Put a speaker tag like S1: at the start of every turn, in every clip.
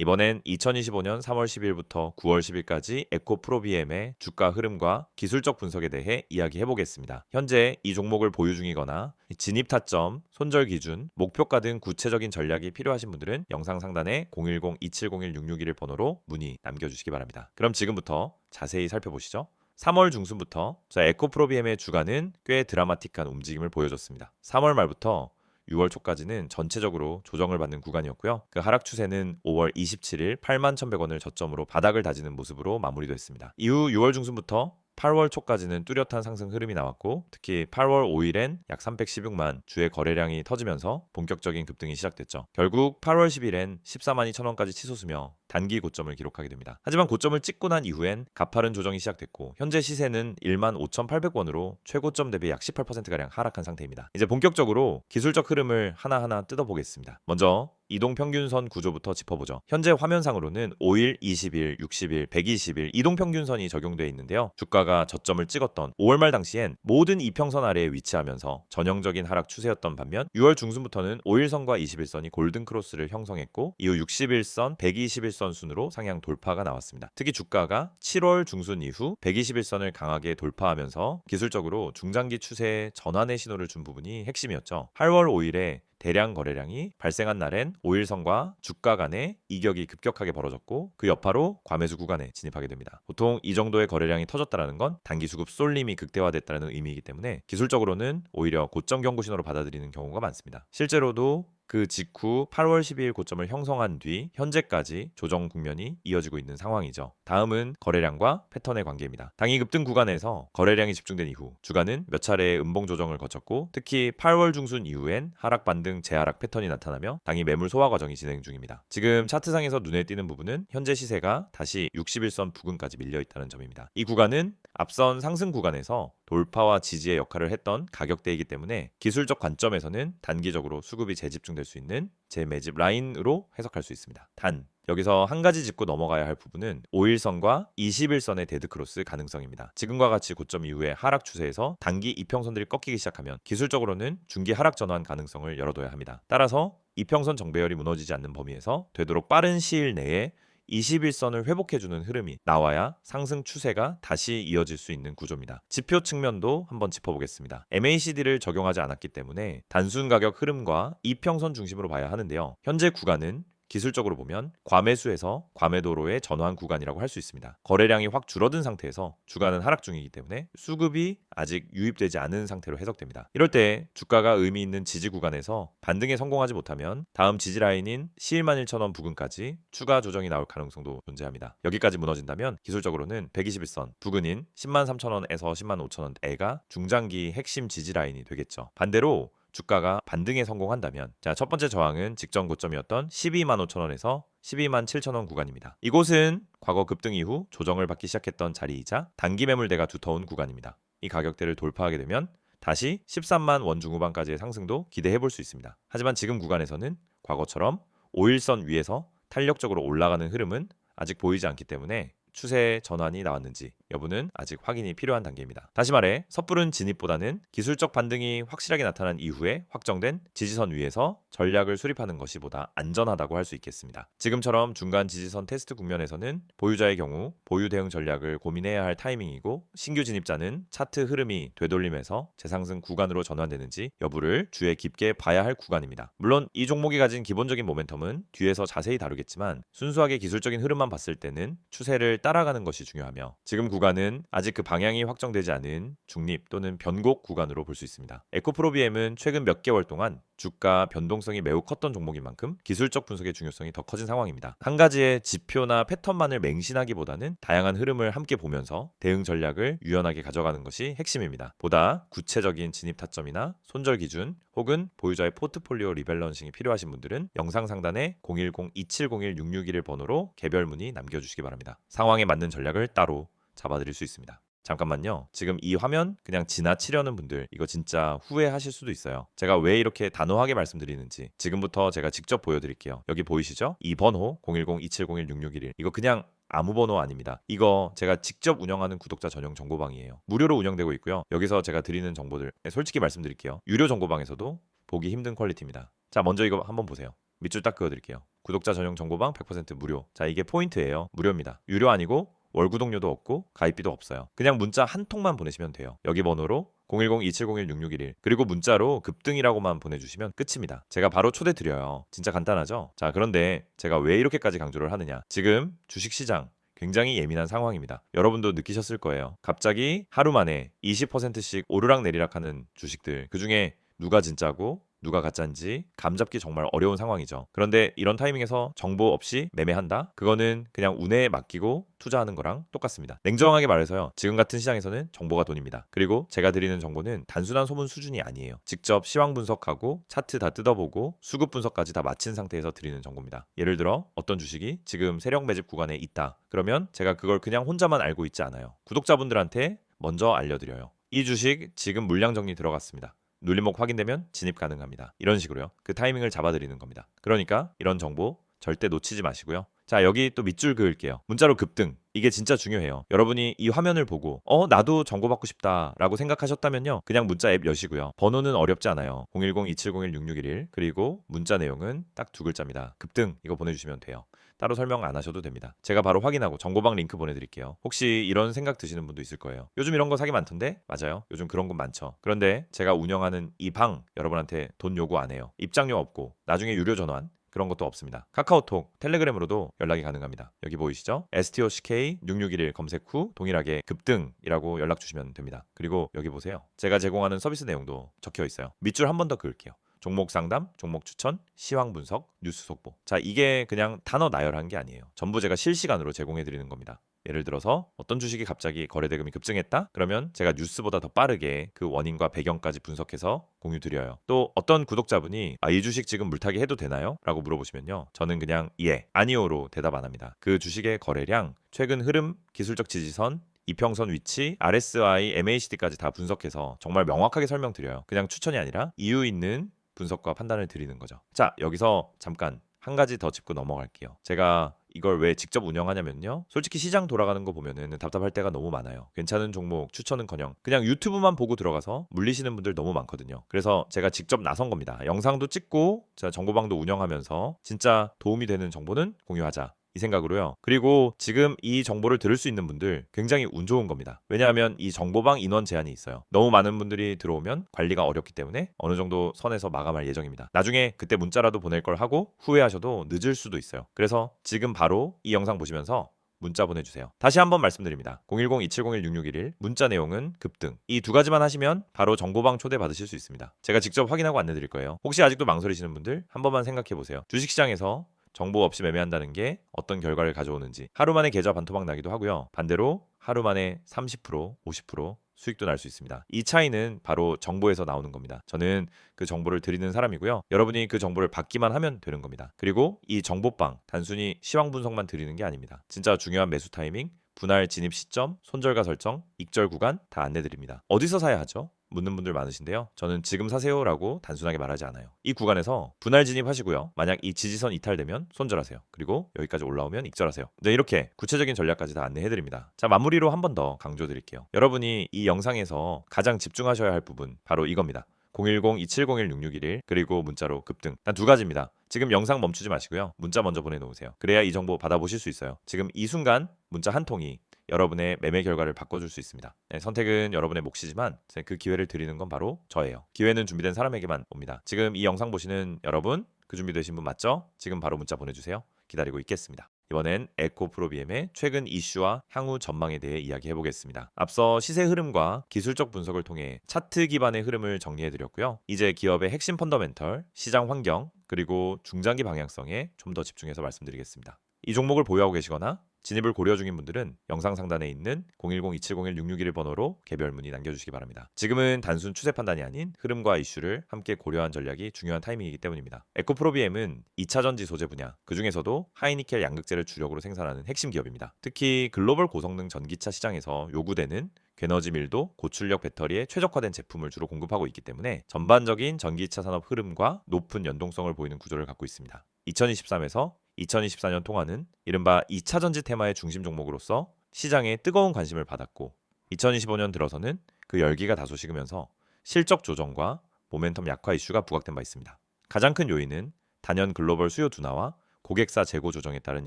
S1: 이번엔 2025년 3월 10일부터 9월 10일까지 에코 프로비엠의 주가 흐름과 기술적 분석에 대해 이야기해 보겠습니다. 현재 이 종목을 보유 중이거나 진입 타점, 손절 기준, 목표가 등 구체적인 전략이 필요하신 분들은 영상 상단에 010-2701-661 번호로 문의 남겨주시기 바랍니다. 그럼 지금부터 자세히 살펴보시죠. 3월 중순부터 자 에코프로비엠의 주가는 꽤 드라마틱한 움직임을 보여줬습니다. 3월 말부터 6월 초까지는 전체적으로 조정을 받는 구간이었고요. 그 하락 추세는 5월 27일 8만 1,100원을 저점으로 바닥을 다지는 모습으로 마무리됐습니다. 이후 6월 중순부터 8월 초까지는 뚜렷한 상승 흐름이 나왔고 특히 8월 5일엔 약 316만 주의 거래량이 터지면서 본격적인 급등이 시작됐죠. 결국 8월 10일엔 14만 2천 원까지 치솟으며 단기 고점을 기록하게 됩니다. 하지만 고점을 찍고 난 이후엔 가파른 조정이 시작됐고 현재 시세는 1만 5,800원으로 최고점 대비 약 18%가량 하락한 상태입니다. 이제 본격적으로 기술적 흐름을 하나하나 뜯어보겠습니다. 먼저 이동 평균선 구조부터 짚어보죠. 현재 화면상으로는 5일, 20일, 60일, 120일 이동 평균선이 적용되어 있는데요. 주가가 저점을 찍었던 5월 말 당시엔 모든 이평선 아래에 위치하면서 전형적인 하락 추세였던 반면 6월 중순부터는 5일선과 21선이 골든 크로스를 형성했고 이후 61선, 121선 순으로 상향 돌파가 나왔습니다. 특히 주가가 7월 중순 이후 121선을 강하게 돌파하면서 기술적으로 중장기 추세 전환의 신호를 준 부분이 핵심이었죠. 8월 5일에 대량 거래량이 발생한 날엔 5일선과 주가 간의 이격이 급격하게 벌어졌고 그 여파로 과매수 구간에 진입하게 됩니다. 보통 이 정도의 거래량이 터졌다는 건 단기 수급 쏠림이 극대화됐다는 의미이기 때문에 기술적으로는 오히려 고점 경고 신호로 받아들이는 경우가 많습니다. 실제로도 그 직후 8월 12일 고점을 형성한 뒤 현재까지 조정 국면이 이어지고 있는 상황이죠. 다음은 거래량과 패턴의 관계입니다. 당이 급등 구간에서 거래량이 집중된 이후 주가는 몇 차례의 음봉 조정을 거쳤고 특히 8월 중순 이후엔 하락 반등 재하락 패턴이 나타나며 당이 매물 소화 과정이 진행 중입니다. 지금 차트상에서 눈에 띄는 부분은 현재 시세가 다시 61선 부근까지 밀려 있다는 점입니다. 이 구간은 앞선 상승 구간에서 돌파와 지지의 역할을 했던 가격대이기 때문에 기술적 관점에서는 단기적으로 수급이 재집중될 수 있는 재매집 라인으로 해석할 수 있습니다. 단 여기서 한 가지 짚고 넘어가야 할 부분은 5일선과 21선의 데드크로스 가능성입니다. 지금과 같이 고점 이후에 하락 추세에서 단기 이평선들이 꺾이기 시작하면 기술적으로는 중기 하락 전환 가능성을 열어둬야 합니다. 따라서 이평선 정배열이 무너지지 않는 범위에서 되도록 빠른 시일 내에 21선을 회복해주는 흐름이 나와야 상승 추세가 다시 이어질 수 있는 구조입니다. 지표 측면도 한번 짚어보겠습니다. MACD를 적용하지 않았기 때문에 단순 가격 흐름과 이평선 중심으로 봐야 하는데요. 현재 구간은 기술적으로 보면 과매수에서 과매도로의 전환 구간이라고 할 수 있습니다. 거래량이 확 줄어든 상태에서 주가는 하락 중이기 때문에 수급이 아직 유입되지 않은 상태로 해석됩니다. 이럴 때 주가가 의미 있는 지지 구간에서 반등에 성공하지 못하면 다음 지지 라인인 11만 1천원 부근까지 추가 조정이 나올 가능성도 존재합니다. 여기까지 무너진다면 기술적으로는 121선 부근인 10만 3천원에서 10만 5천원대가 중장기 핵심 지지 라인이 되겠죠. 반대로 주가가 반등에 성공한다면 자, 첫 번째 저항은 직전 고점이었던 12만 5천 원에서 12만 7천 원 구간입니다. 이곳은 과거 급등 이후 조정을 받기 시작했던 자리이자 단기 매물대가 두터운 구간입니다. 이 가격대를 돌파하게 되면 다시 13만 원 중후반까지의 상승도 기대해 볼 수 있습니다. 하지만 지금 구간에서는 과거처럼 5일선 위에서 탄력적으로 올라가는 흐름은 아직 보이지 않기 때문에 추세 전환이 나왔는지 여부는 아직 확인이 필요한 단계입니다. 다시 말해 섣부른 진입보다는 기술적 반등이 확실하게 나타난 이후에 확정된 지지선 위에서 전략을 수립하는 것이 보다 안전하다고 할 수 있겠습니다. 지금처럼 중간 지지선 테스트 국면에서는 보유자의 경우 보유 대응 전략을 고민해야 할 타이밍이고 신규 진입자는 차트 흐름이 되돌림에서 재상승 구간으로 전환되는지 여부를 주에 깊게 봐야 할 구간입니다. 물론 이 종목이 가진 기본적인 모멘텀은 뒤에서 자세히 다루겠지만 순수하게 기술적인 흐름만 봤을 때는 추세를 따라가는 것이 중요하며 지금 구 간은 아직 그 방향이 확정되지 않은 중립 또는 변곡 구간으로 볼 수 있습니다. 에코프로비엠은 최근 몇 개월 동안 주가 변동성이 매우 컸던 종목인 만큼 기술적 분석의 중요성이 더 커진 상황입니다. 한 가지의 지표나 패턴만을 맹신하기보다는 다양한 흐름을 함께 보면서 대응 전략을 유연하게 가져가는 것이 핵심입니다. 보다 구체적인 진입 타점이나 손절 기준 혹은 보유자의 포트폴리오 리밸런싱이 필요하신 분들은 영상 상단에 010-2701-661 번호로 개별 문의 남겨주시기 바랍니다. 상황에 맞는 전략을 따로 잡아드릴 수 있습니다. 잠깐만요. 지금 이 화면 그냥 지나치려는 분들 이거 진짜 후회하실 수도 있어요. 제가 왜 이렇게 단호하게 말씀드리는지 지금부터 제가 직접 보여드릴게요. 여기 보이시죠? 이 번호 010-2701-6611 이거 그냥 아무 번호 아닙니다. 이거 제가 직접 운영하는 구독자 전용 정보방이에요. 무료로 운영되고 있고요. 여기서 제가 드리는 정보들 솔직히 말씀드릴게요. 유료 정보방에서도 보기 힘든 퀄리티입니다. 자, 먼저 이거 한번 보세요. 밑줄 딱 그어드릴게요. 구독자 전용 정보방 100% 무료. 자, 이게 포인트예요. 무료입니다. 유료 아니고 월 구독료도 없고 가입비도 없어요. 그냥 문자 한 통만 보내시면 돼요. 여기 번호로 010-2701-6611 그리고 문자로 급등이라고만 보내주시면 끝입니다. 제가 바로 초대 드려요. 진짜 간단하죠? 자 그런데 제가 왜 이렇게까지 강조를 하느냐? 지금 주식시장 굉장히 예민한 상황입니다. 여러분도 느끼셨을 거예요. 갑자기 하루 만에 20%씩 오르락 내리락 하는 주식들 그 중에 누가 진짜고 누가 가짜인지 감잡기 정말 어려운 상황이죠. 그런데 이런 타이밍에서 정보 없이 매매한다? 그거는 그냥 운에 맡기고 투자하는 거랑 똑같습니다. 냉정하게 말해서요. 지금 같은 시장에서는 정보가 돈입니다. 그리고 제가 드리는 정보는 단순한 소문 수준이 아니에요. 직접 시황 분석하고 차트 다 뜯어보고 수급 분석까지 다 마친 상태에서 드리는 정보입니다. 예를 들어 어떤 주식이 지금 세력 매집 구간에 있다. 그러면 제가 그걸 그냥 혼자만 알고 있지 않아요. 구독자분들한테 먼저 알려드려요. 이 주식 지금 물량 정리 들어갔습니다. 눌림목 확인되면 진입 가능합니다. 이런 식으로요. 그 타이밍을 잡아드리는 겁니다. 그러니까 이런 정보 절대 놓치지 마시고요. 자, 여기 또 밑줄 그을게요. 문자로 급등. 이게 진짜 중요해요. 여러분이 이 화면을 보고 어, 나도 정보 받고 싶다라고 생각하셨다면요. 그냥 문자 앱 여시고요. 번호는 어렵지 않아요. 010-2701-6611 그리고 문자 내용은 딱 두 글자입니다. 급등 이거 보내주시면 돼요. 따로 설명 안 하셔도 됩니다. 제가 바로 확인하고 정보방 링크 보내드릴게요. 혹시 이런 생각 드시는 분도 있을 거예요. 요즘 이런 거 사기 많던데? 맞아요. 요즘 그런 건 많죠. 그런데 제가 운영하는 이 방 여러분한테 돈 요구 안 해요. 입장료 없고 나중에 유료 전환 그런 것도 없습니다. 카카오톡, 텔레그램으로도 연락이 가능합니다. 여기 보이시죠? STOCK 6611 검색 후 동일하게 급등이라고 연락 주시면 됩니다. 그리고 여기 보세요. 제가 제공하는 서비스 내용도 적혀 있어요. 밑줄 한 번 더 그을게요. 종목 상담, 종목 추천, 시황 분석, 뉴스 속보. 자, 이게 그냥 단어 나열한 게 아니에요. 전부 제가 실시간으로 제공해 드리는 겁니다. 예를 들어서 어떤 주식이 갑자기 거래 대금이 급증했다? 그러면 제가 뉴스보다 더 빠르게 그 원인과 배경까지 분석해서 공유 드려요. 또 어떤 구독자분이 아, 이 주식 지금 물타기 해도 되나요? 라고 물어보시면요. 저는 그냥 예, 아니오로 대답 안 합니다. 그 주식의 거래량, 최근 흐름, 기술적 지지선, 이평선 위치, RSI, MACD까지 다 분석해서 정말 명확하게 설명드려요. 그냥 추천이 아니라 이유 있는 분석과 판단을 드리는 거죠. 자, 여기서 잠깐 한 가지 더 짚고 넘어갈게요. 제가 이걸 왜 직접 운영하냐면요. 솔직히 시장 돌아가는 거 보면은 답답할 때가 너무 많아요. 괜찮은 종목 추천은커녕 그냥 유튜브만 보고 들어가서 물리시는 분들 너무 많거든요. 그래서 제가 직접 나선 겁니다. 영상도 찍고 제가 정보방도 운영하면서 진짜 도움이 되는 정보는 공유하자. 이 생각으로요. 그리고 지금 이 정보를 들을 수 있는 분들 굉장히 운 좋은 겁니다. 왜냐하면 이 정보방 인원 제한이 있어요. 너무 많은 분들이 들어오면 관리가 어렵기 때문에 어느 정도 선에서 마감할 예정입니다. 나중에 그때 문자라도 보낼 걸 하고 후회하셔도 늦을 수도 있어요. 그래서 지금 바로 이 영상 보시면서 문자 보내주세요. 다시 한번 말씀드립니다. 010-2701-6611 문자 내용은 급등 이 두 가지만 하시면 바로 정보방 초대 받으실 수 있습니다. 제가 직접 확인하고 안내드릴 거예요. 혹시 아직도 망설이시는 분들 한 번만 생각해 보세요. 주식시장에서 정보 없이 매매한다는 게 어떤 결과를 가져오는지 하루 만에 계좌 반토막 나기도 하고요. 반대로 하루 만에 30%, 50% 수익도 날 수 있습니다. 이 차이는 바로 정보에서 나오는 겁니다. 저는 그 정보를 드리는 사람이고요. 여러분이 그 정보를 받기만 하면 되는 겁니다. 그리고 이 정보방 단순히 시황 분석만 드리는 게 아닙니다. 진짜 중요한 매수 타이밍, 분할 진입 시점, 손절가 설정, 익절 구간 다 안내 드립니다. 어디서 사야 하죠? 묻는 분들 많으신데요. 저는 지금 사세요라고 단순하게 말하지 않아요. 이 구간에서 분할 진입하시고요. 만약 이 지지선 이탈되면 손절하세요. 그리고 여기까지 올라오면 익절하세요. 네, 이렇게 구체적인 전략까지 다 안내해 드립니다. 자, 마무리로 한 번 더 강조 드릴게요. 여러분이 이 영상에서 가장 집중하셔야 할 부분 바로 이겁니다. 010-2701-6611 그리고 문자로 급등 단 두 가지입니다. 지금 영상 멈추지 마시고요. 문자 먼저 보내놓으세요. 그래야 이 정보 받아보실 수 있어요. 지금 이 순간 문자 한 통이 여러분의 매매 결과를 바꿔줄 수 있습니다. 네, 선택은 여러분의 몫이지만 그 기회를 드리는 건 바로 저예요. 기회는 준비된 사람에게만 옵니다. 지금 이 영상 보시는 여러분 그 준비되신 분 맞죠? 지금 바로 문자 보내주세요. 기다리고 있겠습니다. 이번엔 에코프로비엠의 최근 이슈와 향후 전망에 대해 이야기해 보겠습니다. 앞서 시세 흐름과 기술적 분석을 통해 차트 기반의 흐름을 정리해 드렸고요. 이제 기업의 핵심 펀더멘털, 시장 환경, 그리고 중장기 방향성에 좀 더 집중해서 말씀드리겠습니다. 이 종목을 보유하고 계시거나 진입을 고려 중인 분들은 영상 상단에 있는 010-2701-661 번호로 개별 문의 남겨주시기 바랍니다. 지금은 단순 추세 판단이 아닌 흐름과 이슈를 함께 고려한 전략이 중요한 타이밍이기 때문입니다. 에코프로비엠은 2차 전지 소재 분야, 그 중에서도 하이니켈 양극재를 주력으로 생산하는 핵심 기업입니다. 특히 글로벌 고성능 전기차 시장에서 요구되는 괴너지 밀도, 고출력 배터리에 최적화된 제품을 주로 공급하고 있기 때문에 전반적인 전기차 산업 흐름과 높은 연동성을 보이는 구조를 갖고 있습니다. 2023에서 2024년 통화는 이른바 2차 전지 테마의 중심 종목으로서 시장에 뜨거운 관심을 받았고 2025년 들어서는 그 열기가 다소 식으면서 실적 조정과 모멘텀 약화 이슈가 부각된 바 있습니다. 가장 큰 요인은 단연 글로벌 수요 둔화와 고객사 재고 조정에 따른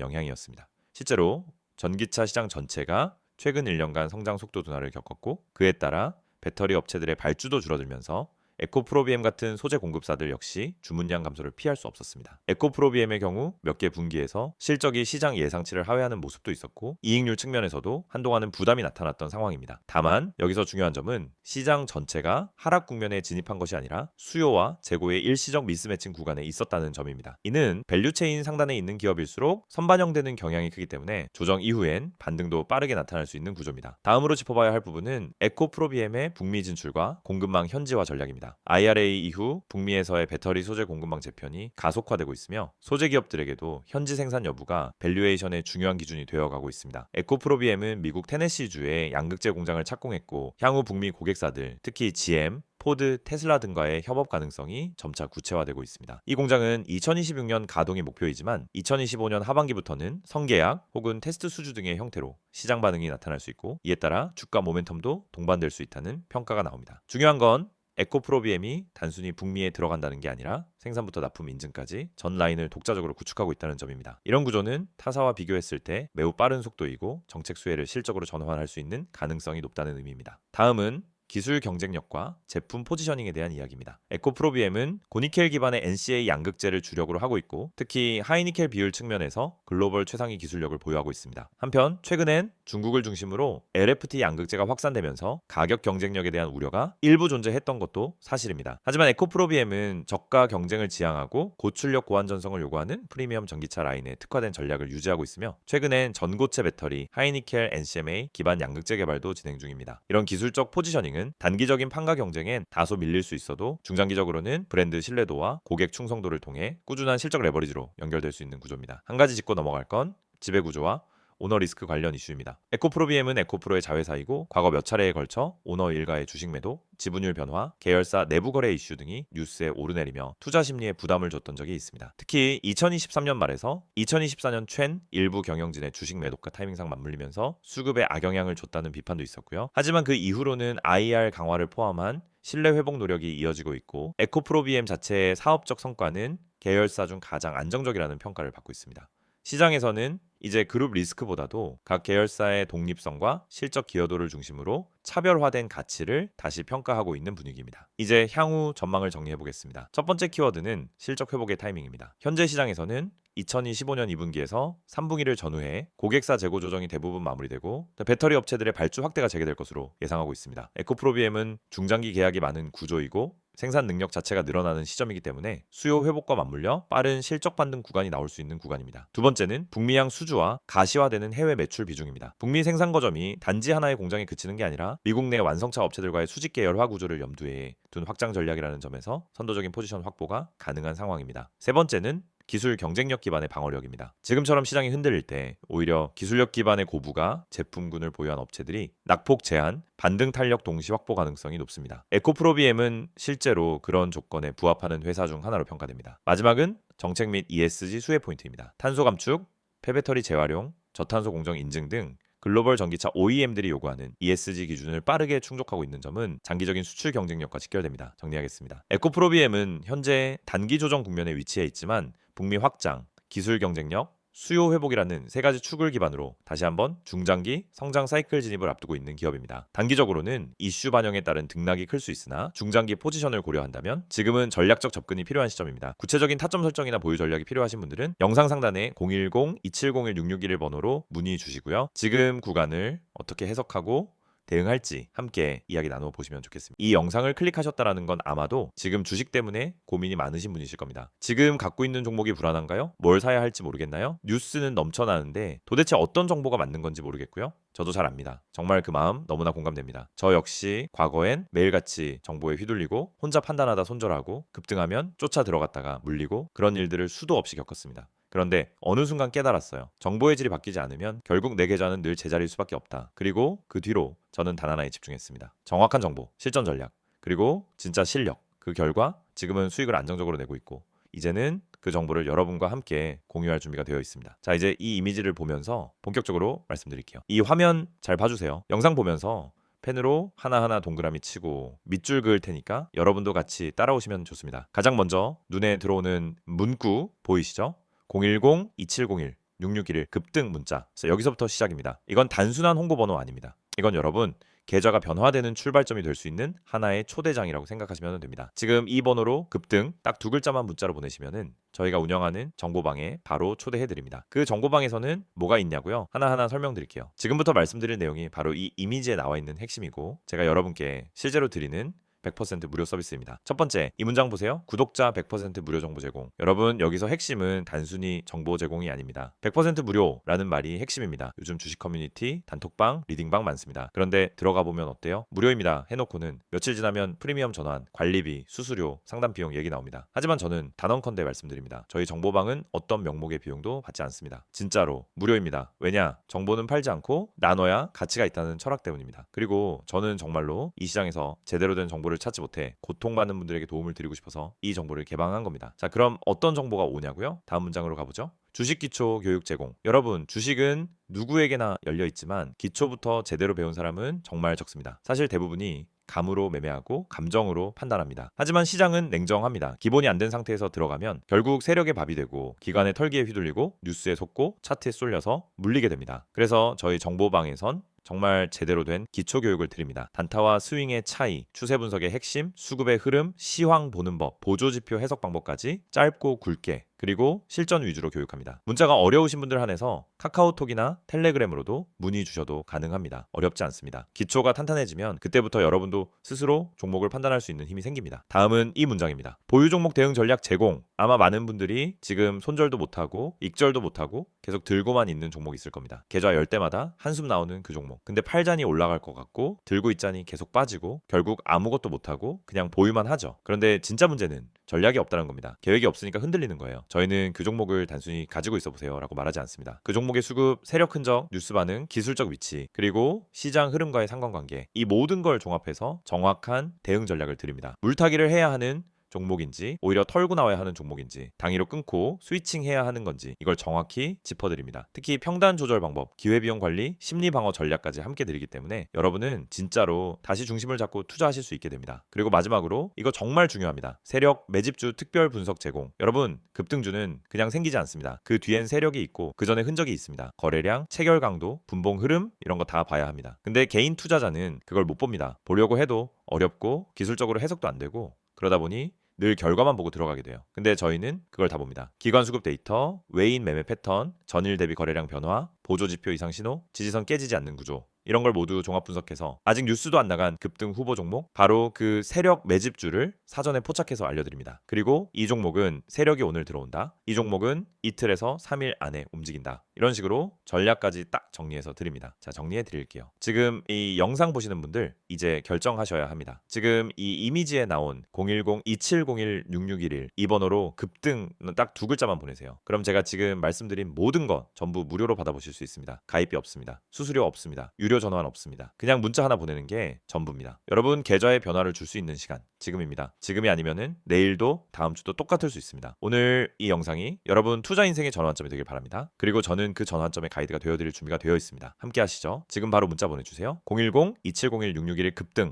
S1: 영향이었습니다. 실제로 전기차 시장 전체가 최근 1년간 성장 속도 둔화를 겪었고 그에 따라 배터리 업체들의 발주도 줄어들면서 에코프로비엠 같은 소재 공급사들 역시 주문량 감소를 피할 수 없었습니다. 에코프로비엠의 경우 몇 개 분기에서 실적이 시장 예상치를 하회하는 모습도 있었고 이익률 측면에서도 한동안은 부담이 나타났던 상황입니다. 다만 여기서 중요한 점은 시장 전체가 하락 국면에 진입한 것이 아니라 수요와 재고의 일시적 미스매칭 구간에 있었다는 점입니다. 이는 밸류체인 상단에 있는 기업일수록 선반영되는 경향이 크기 때문에 조정 이후엔 반등도 빠르게 나타날 수 있는 구조입니다. 다음으로 짚어봐야 할 부분은 에코프로비엠의 북미 진출과 공급망 현지화 전략입니다. IRA 이후 북미에서의 배터리 소재 공급망 재편이 가속화되고 있으며 소재 기업들에게도 현지 생산 여부가 밸류에이션의 중요한 기준이 되어가고 있습니다. 에코프로비엠은 미국 테네시주에 양극재 공장을 착공했고 향후 북미 고객사들 특히 GM, 포드, 테슬라 등과의 협업 가능성이 점차 구체화되고 있습니다. 이 공장은 2026년 가동이 목표이지만 2025년 하반기부터는 성계약 혹은 테스트 수주 등의 형태로 시장 반응이 나타날 수 있고 이에 따라 주가 모멘텀도 동반될 수 있다는 평가가 나옵니다. 중요한 건 에코프로비엠이 단순히 북미에 들어간다는 게 아니라 생산부터 납품 인증까지 전 라인을 독자적으로 구축하고 있다는 점입니다. 이런 구조는 타사와 비교했을 때 매우 빠른 속도이고 정책 수혜를 실적으로 전환할 수 있는 가능성이 높다는 의미입니다. 다음은 기술 경쟁력과 제품 포지셔닝에 대한 이야기입니다. 에코프로비엠은 고니켈 기반의 NCA 양극재를 주력으로 하고 있고 특히 하이니켈 비율 측면에서 글로벌 최상위 기술력을 보유하고 있습니다. 한편 최근엔 중국을 중심으로 LFT 양극재가 확산되면서 가격 경쟁력에 대한 우려가 일부 존재했던 것도 사실입니다. 하지만 에코프로비엠은 저가 경쟁을 지향하고 고출력 고환 전성을 요구하는 프리미엄 전기차 라인에 특화된 전략을 유지하고 있으며 최근엔 전고체 배터리 하이니켈 NCMA 기반 양극재 개발도 진행 중입니다. 이런 기술적 포지셔닝은 단기적인 판가 경쟁엔 다소 밀릴 수 있어도 중장기적으로는 브랜드 신뢰도와 고객 충성도를 통해 꾸준한 실적 레버리지로 연결될 수 있는 구조입니다. 한 가지 짚고 넘어갈 건 지배 구조와 오너 리스크 관련 이슈입니다. 에코프로비엠은 에코프로의 자회사이고 과거 몇 차례에 걸쳐 오너 일가의 주식 매도, 지분율 변화, 계열사 내부 거래 이슈 등이 뉴스에 오르내리며 투자 심리에 부담을 줬던 적이 있습니다. 특히 2023년 말에서 2024년 챈 일부 경영진의 주식 매도가 타이밍상 맞물리면서 수급에 악영향을 줬다는 비판도 있었고요. 하지만 그 이후로는 IR 강화를 포함한 신뢰 회복 노력이 이어지고 있고 에코프로비엠 자체의 사업적 성과는 계열사 중 가장 안정적이라는 평가를 받고 있습니다. 시장에서는 이제 그룹 리스크보다도 각 계열사의 독립성과 실적 기여도를 중심으로 차별화된 가치를 다시 평가하고 있는 분위기입니다. 이제 향후 전망을 정리해 보겠습니다. 첫 번째 키워드는 실적 회복의 타이밍입니다. 현재 시장에서는 2025년 2분기에서 3분기를 전후해 고객사 재고 조정이 대부분 마무리되고 배터리 업체들의 발주 확대가 재개될 것으로 예상하고 있습니다. 에코프로비엠은 중장기 계약이 많은 구조이고 생산 능력 자체가 늘어나는 시점이기 때문에 수요 회복과 맞물려 빠른 실적 반등 구간이 나올 수 있는 구간입니다. 두 번째는 북미향 수주와 가시화되는 해외 매출 비중입니다. 북미 생산 거점이 단지 하나의 공장에 그치는 게 아니라 미국 내 완성차 업체들과의 수직 계열화 구조를 염두에 둔 확장 전략이라는 점에서 선도적인 포지션 확보가 가능한 상황입니다. 세 번째는 기술 경쟁력 기반의 방어력입니다. 지금처럼 시장이 흔들릴 때 오히려 기술력 기반의 고부가 제품군을 보유한 업체들이 낙폭 제한, 반등 탄력 동시 확보 가능성이 높습니다. 에코프로비엠은 실제로 그런 조건에 부합하는 회사 중 하나로 평가됩니다. 마지막은 정책 및 ESG 수혜 포인트입니다. 탄소 감축, 폐배터리 재활용, 저탄소 공정 인증 등 글로벌 전기차 OEM들이 요구하는 ESG 기준을 빠르게 충족하고 있는 점은 장기적인 수출 경쟁력과 직결됩니다. 정리하겠습니다. 에코프로비엠은 현재 단기 조정 국면에 위치해 있지만 북미 확장, 기술 경쟁력, 수요 회복이라는 세 가지 축을 기반으로 다시 한번 중장기 성장 사이클 진입을 앞두고 있는 기업입니다. 단기적으로는 이슈 반영에 따른 등락이 클 수 있으나 중장기 포지션을 고려한다면 지금은 전략적 접근이 필요한 시점입니다. 구체적인 타점 설정이나 보유 전략이 필요하신 분들은 영상 상단에 010-2701-661 번호로 문의 주시고요. 지금 구간을 어떻게 해석하고 대응할지 함께 이야기 나누어 보시면 좋겠습니다. 이 영상을 클릭하셨다라는 건 아마도 지금 주식 때문에 고민이 많으신 분이실 겁니다. 지금 갖고 있는 종목이 불안한가요? 뭘 사야 할지 모르겠나요? 뉴스는 넘쳐나는데 도대체 어떤 정보가 맞는 건지 모르겠고요. 저도 잘 압니다. 정말 그 마음 너무나 공감됩니다. 저 역시 과거엔 매일같이 정보에 휘둘리고 혼자 판단하다 손절하고 급등하면 쫓아 들어갔다가 물리고 그런 일들을 수도 없이 겪었습니다. 그런데 어느 순간 깨달았어요. 정보의 질이 바뀌지 않으면 결국 내 계좌는 늘 제자리일 수밖에 없다. 그리고 그 뒤로 저는 단 하나에 집중했습니다. 정확한 정보, 실전 전략, 그리고 진짜 실력. 그 결과 지금은 수익을 안정적으로 내고 있고 이제는 그 정보를 여러분과 함께 공유할 준비가 되어 있습니다. 자, 이제 이 이미지를 보면서 본격적으로 말씀드릴게요. 이 화면 잘 봐주세요. 영상 보면서 펜으로 하나하나 동그라미 치고 밑줄 그을 테니까 여러분도 같이 따라오시면 좋습니다. 가장 먼저 눈에 들어오는 문구 보이시죠? 010-2701 6611 급등 문자. 여기서부터 시작입니다. 이건 단순한 홍보 번호 아닙니다. 이건 여러분 계좌가 변화되는 출발점이 될 수 있는 하나의 초대장이라고 생각하시면 됩니다. 지금 이 번호로 급등 딱 두 글자만 문자로 보내시면은 저희가 운영하는 정보방에 바로 초대해 드립니다. 그 정보방에서는 뭐가 있냐고요? 하나하나 설명드릴게요. 지금부터 말씀드릴 내용이 바로 이 이미지에 나와 있는 핵심이고 제가 여러분께 실제로 드리는 100% 무료 서비스입니다. 첫 번째, 이 문장 보세요. 구독자 100% 무료 정보 제공. 여러분, 여기서 핵심은 단순히 정보 제공이 아닙니다. 100% 무료라는 말이 핵심입니다. 요즘 주식 커뮤니티, 단톡방, 리딩방 많습니다. 그런데 들어가 보면 어때요? 무료입니다. 해놓고는 며칠 지나면 프리미엄 전환, 관리비, 수수료, 상담 비용 얘기 나옵니다. 하지만 저는 단언컨대 말씀드립니다. 저희 정보방은 어떤 명목의 비용도 받지 않습니다. 진짜로 무료입니다. 왜냐? 정보는 팔지 않고 나눠야 가치가 있다는 철학 때문입니다. 그리고 저는 정말로 이 시장에서 제대로 된 정보를 찾지 못해 고통받는 분들에게 도움을 드리고 싶어서 이 정보를 개방한 겁니다. 자, 그럼 어떤 정보가 오냐고요? 다음 문장으로 가보죠. 주식 기초 교육 제공. 여러분, 주식은 누구에게나 열려 있지만 기초부터 제대로 배운 사람은 정말 적습니다. 사실 대부분이 감으로 매매하고 감정으로 판단합니다. 하지만 시장은 냉정합니다. 기본이 안 된 상태에서 들어가면 결국 세력의 밥이 되고 기관의 털기에 휘둘리고 뉴스에 속고 차트에 쏠려서 물리게 됩니다. 그래서 저희 정보방에선 정말 제대로 된 기초 교육을 드립니다. 단타와 스윙의 차이, 추세 분석의 핵심, 수급의 흐름, 시황 보는 법, 보조 지표 해석 방법까지 짧고 굵게 그리고 실전 위주로 교육합니다. 문자가 어려우신 분들 한해서 카카오톡이나 텔레그램으로도 문의 주셔도 가능합니다. 어렵지 않습니다. 기초가 탄탄해지면 그때부터 여러분도 스스로 종목을 판단할 수 있는 힘이 생깁니다. 다음은 이 문장입니다. 보유 종목 대응 전략 제공. 아마 많은 분들이 지금 손절도 못하고 익절도 못하고 계속 들고만 있는 종목이 있을 겁니다. 계좌 열 때마다 한숨 나오는 그 종목. 근데 팔잔이 올라갈 것 같고 들고 있자니 계속 빠지고 결국 아무것도 못하고 그냥 보유만 하죠. 그런데 진짜 문제는 전략이 없다는 겁니다. 계획이 없으니까 흔들리는 거예요. 저희는 그 종목을 단순히 가지고 있어 보세요라고 말하지 않습니다. 그 종목의 수급, 세력 흔적, 뉴스 반응, 기술적 위치, 그리고 시장 흐름과의 상관관계 이 모든 걸 종합해서 정확한 대응 전략을 드립니다. 물타기를 해야 하는 종목인지 오히려 털고 나와야 하는 종목인지 당위로 끊고 스위칭해야 하는 건지 이걸 정확히 짚어드립니다. 특히 평단 조절 방법, 기회비용 관리, 심리 방어 전략까지 함께 드리기 때문에 여러분은 진짜로 다시 중심을 잡고 투자하실 수 있게 됩니다. 그리고 마지막으로 이거 정말 중요합니다. 세력 매집주 특별 분석 제공. 여러분 급등주는 그냥 생기지 않습니다. 그 뒤엔 세력이 있고 그 전에 흔적이 있습니다. 거래량, 체결 강도, 분봉 흐름 이런 거 다 봐야 합니다. 근데 개인 투자자는 그걸 못 봅니다. 보려고 해도 어렵고 기술적으로 해석도 안 되고 그러다 보니 늘 결과만 보고 들어가게 돼요. 근데 저희는 그걸 다 봅니다. 기관 수급 데이터, 외인 매매 패턴, 전일 대비 거래량 변화, 보조 지표 이상 신호, 지지선 깨지지 않는 구조, 이런 걸 모두 종합 분석해서 아직 뉴스도 안 나간 급등 후보 종목 바로 그 세력 매집주를 사전에 포착해서 알려드립니다. 그리고 이 종목은 세력이 오늘 들어온다. 이 종목은 이틀에서 3일 안에 움직인다. 이런 식으로 전략까지 딱 정리해서 드립니다. 자 정리해 드릴게요. 지금 이 영상 보시는 분들 이제 결정하셔야 합니다. 지금 이 이미지에 나온 010-2701-6611 이 번호로 급등 딱 두 글자만 보내세요. 그럼 제가 지금 말씀드린 모든 거 전부 무료로 받아보실 수 있습니다. 가입비 없습니다. 수수료 없습니다. 유료 전화는 없습니다. 그냥 문자 하나 보내는 게 전부입니다. 여러분 계좌에 변화를 줄 수 있는 시간 지금입니다. 지금이 아니면은 내일도 다음 주도 똑같을 수 있습니다. 오늘 이 영상이 여러분 투자 인생의 전환점이 되길 바랍니다. 그리고 저는 그 전환점의 가이드가 되어 드릴 준비가 되어 있습니다. 함께 하시죠. 지금 바로 문자 보내 주세요. 010-2701-6611 급등